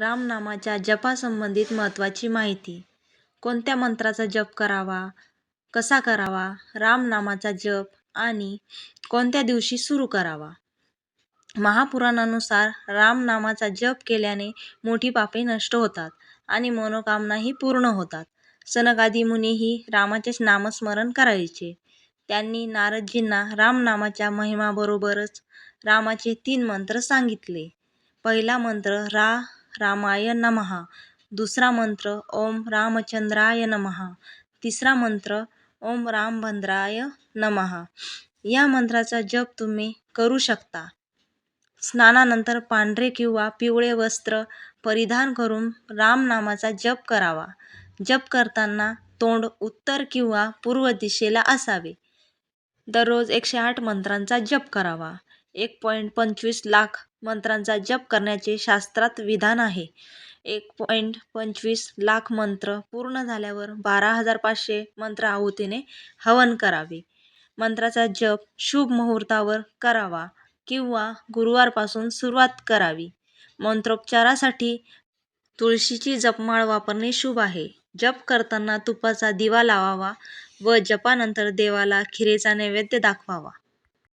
रामनामाच्या जपासंबंधित महत्त्वाची माहिती. कोणत्या मंत्राचा जप करावा? कसा करावा? रामनामाचा जप आणि कोणत्या दिवशी सुरू करावा? महापुराणानुसार रामनामाचा जप केल्याने मोठी पापे नष्ट होतात आणि मनोकामनाही पूर्ण होतात. सनकादी मुनीही रामाचेच नामस्मरण करायचे. त्यांनी नारदजींना रामनामाच्या महिमाबरोबरच रामाचे तीन मंत्र सांगितले. पहिला मंत्र रा रामाय नमः। दुसरा मंत्र ओम रामचंद्राय नमः। तिसरा मंत्र ओम रामभद्राय नमः। या मंत्राचा जप तुम्ही करू शकता. स्नानानंतर पांढरे किंवा पिवळे वस्त्र परिधान करून रामनामाचा जप करावा. जप करताना तोंड उत्तर किंवा पूर्व दिशेला असावे. दररोज एकशे आठ मंत्रांचा जप करावा. एक पॉईंट पंचवीस लाख मंत्रांचा जप करण्याचे शास्त्रात विधान आहे. एक पॉईंट पंचवीस लाख मंत्र पूर्ण झाल्यावर बारा हजार पाचशे मंत्र आहुतीने हवन करावे. मंत्राचा जप शुभ मुहूर्तावर करावा किंवा गुरुवारपासून सुरुवात करावी. मंत्रोपचारासाठी तुळशीची जपमाळ वापरणे शुभ आहे. जप करताना तुपाचा दिवा लावावा व जपानंतर देवाला खिरेचा नैवेद्य दाखवावा.